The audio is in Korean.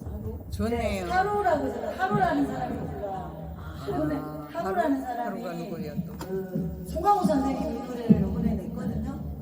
네, 좋네요. 하루라고 저 하루라는 사람이 불러. 하루는 하루라는 아, 사람이 하루가 누구예요 또? 그 송강호 선생님이 노래를